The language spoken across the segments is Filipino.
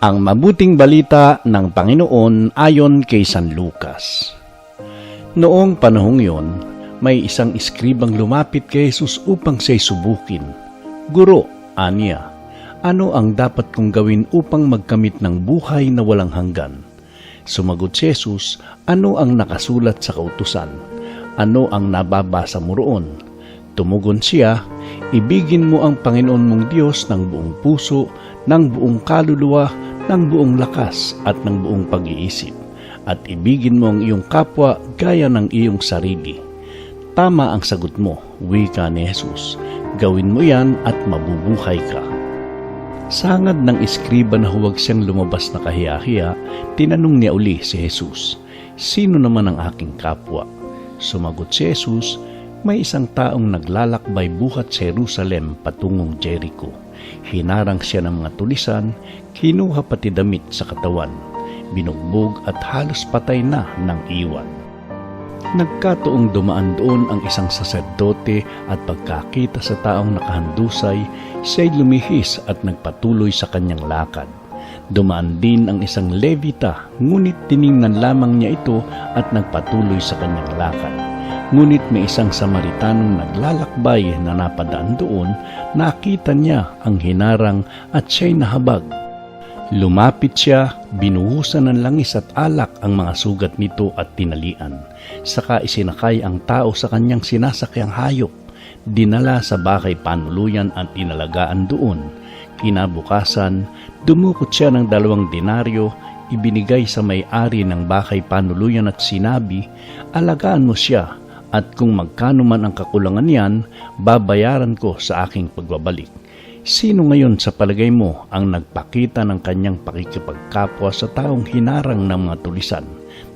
Ang mabuting balita ng Panginoon ayon kay San Lucas. Noong panahong yon, may isang iskribang lumapit kay Jesus upang siya'y subukin. Guro, aniya, ano ang dapat kong gawin upang magkamit ng buhay na walang hanggan? Sumagot si Jesus, ano ang nakasulat sa kautusan? Ano ang nababasa mo roon? Tumugon siya, ibigin mo ang Panginoon mong Diyos ng buong puso, ng buong kaluluwa, ng buong lakas at ng buong pag-iisip, at ibigin mo ang iyong kapwa gaya ng iyong sarili. Tama ang sagot mo, wika ni Jesus. Gawin mo yan at mabubuhay ka. Sangad ng iskriba na huwag siyang lumabas na kahiya-hiya, tinanong niya uli si Jesus, Sino naman ang aking kapwa? Sumagot si Jesus, may isang taong naglalakbay buhat sa Jerusalem patungong Jericho. Hinarang siya ng mga tulisan, kinuha pati damit sa katawan, binugbog at halos patay na ng iwan. Nagkataong dumaan doon ang isang saserdote at pagkakita sa taong nakahandusay, siya'y lumihis at nagpatuloy sa kanyang lakad. Dumaan din ang isang levita, ngunit tiningnan lamang niya ito at nagpatuloy sa kanyang lakad. Ngunit may isang Samaritanong naglalakbay na napadaan doon, nakita niya ang hinarang at siya'y nahabag. Lumapit siya, binuhusan ng langis at alak ang mga sugat nito at tinalian. Saka isinakay ang tao sa kanyang sinasakyang hayop, dinala sa bakay panuluyan at inalagaan doon. Kinabukasan, dumukot siya ng dalawang denaryo, ibinigay sa may-ari ng bakay panuluyan at sinabi, alagaan mo siya at kung magkano man ang kakulangan niyan, babayaran ko sa aking pagbabalik. Sino ngayon sa palagay mo ang nagpakita ng kanyang pakikipagkapwa sa taong hinarang ng mga tulisan?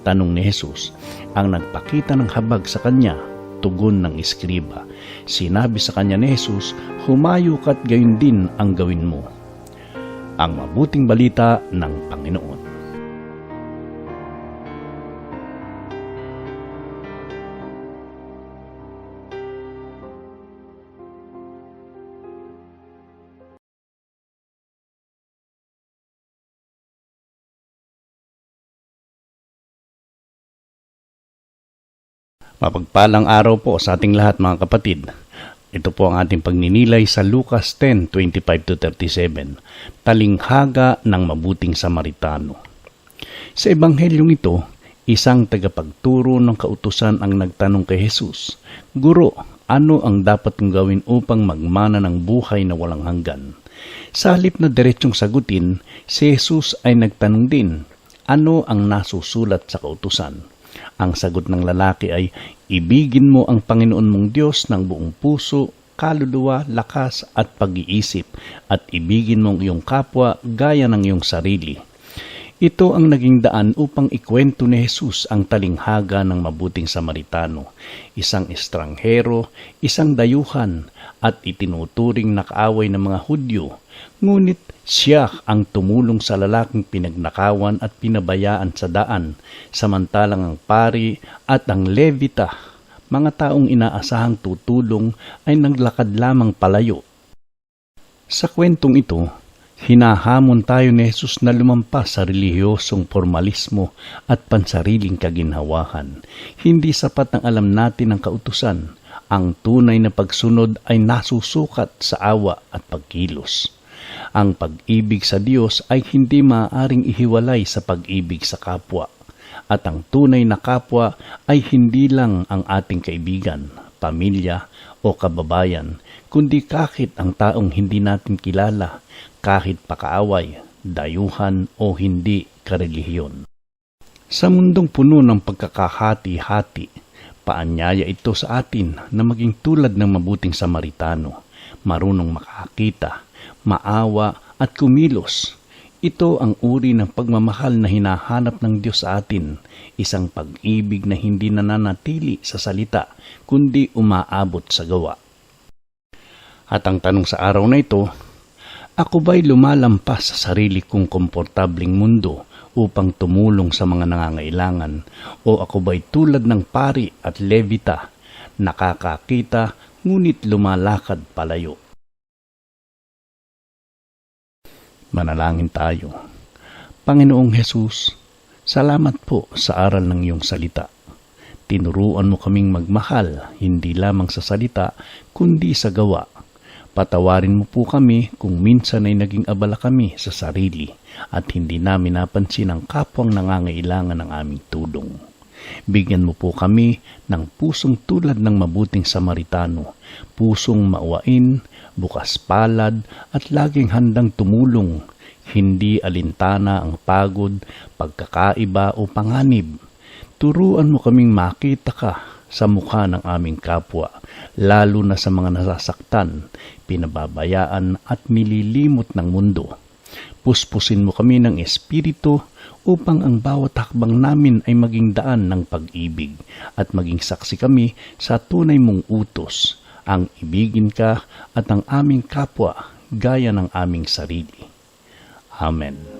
Tanong ni Jesus. Ang nagpakita ng habag sa kanya, tugon ng iskriba. Sinabi sa kanya ni Jesus, humayo ka't gayon din ang gawin mo. Ang mabuting balita ng Panginoon. Mapagpalang araw po sa ating lahat mga kapatid. Ito po ang ating pagninilay sa Lucas 10:25-37, talinghaga ng mabuting Samaritano. Sa ebanghelyong ito, isang tagapagturo ng kautusan ang nagtanong kay Jesus, Guro, ano ang dapat kong gawin upang magmana ng buhay na walang hanggan? Sa halip na diretsong sagutin, si Jesus ay nagtanong din, ano ang nasusulat sa kautusan? Ang sagot ng lalaki ay, ibigin mo ang Panginoon mong Diyos ng buong puso, kaluluwa, lakas at pag-iisip, at ibigin mo ang iyong kapwa gaya ng iyong sarili. Ito ang naging daan upang ikwento ni Jesus ang talinghaga ng mabuting Samaritano, isang estranghero, isang dayuhan, at itinuturing na kaaway ng mga Hudyo. Ngunit siya ang tumulong sa lalaking pinagnakawan at pinabayaan sa daan, samantalang ang pari at ang levita, mga taong inaasahang tutulong ay naglakad lamang palayo. Sa kwentong ito, hinahamon tayo ni Jesus na lumampas sa relihiyosong formalismo at pansariling kaginhawahan. Hindi sapat ang alam natin ang kautusan. Ang tunay na pagsunod ay nasusukat sa awa at pagkilos. Ang pag-ibig sa Diyos ay hindi maaaring ihiwalay sa pag-ibig sa kapwa. At ang tunay na kapwa ay hindi lang ang ating kaibigan, pamilya o kababayan, kundi kahit ang taong hindi natin kilala, kahit pakaaway, dayuhan o hindi karelihiyon. Sa mundong puno ng pagkakahati-hati, paanyaya ito sa atin na maging tulad ng mabuting Samaritano, marunong makakita, maawa at kumilos. Ito ang uri ng pagmamahal na hinahanap ng Diyos sa atin, isang pag-ibig na hindi nananatili sa salita, kundi umaabot sa gawa. At ang tanong sa araw na ito, ako ba'y lumalampas sa sarili kong komportabling mundo upang tumulong sa mga nangangailangan o ako ba'y tulad ng pari at levita, nakakakita ngunit lumalakad palayo? Manalangin tayo. Panginoong Hesus, salamat po sa aral ng iyong salita. Tinuruan mo kaming magmahal, hindi lamang sa salita, kundi sa gawa. Patawarin mo po kami kung minsan ay naging abala kami sa sarili at hindi namin napansin ang kapwang nangangailangan ng aming tulong. Bigyan mo po kami ng pusong tulad ng mabuting Samaritano, pusong mauwain, bukas palad at laging handang tumulong, hindi alintana ang pagod, pagkakaiba o panganib. Turuan mo kaming makita ka sa mukha ng aming kapwa, lalo na sa mga nasasaktan, pinababayaan at nililimot ng mundo. Puspusin mo kami ng espiritu upang ang bawat hakbang namin ay maging daan ng pag-ibig at maging saksi kami sa tunay mong utos, ang ibigin ka at ang aming kapwa gaya ng aming sarili. Amen.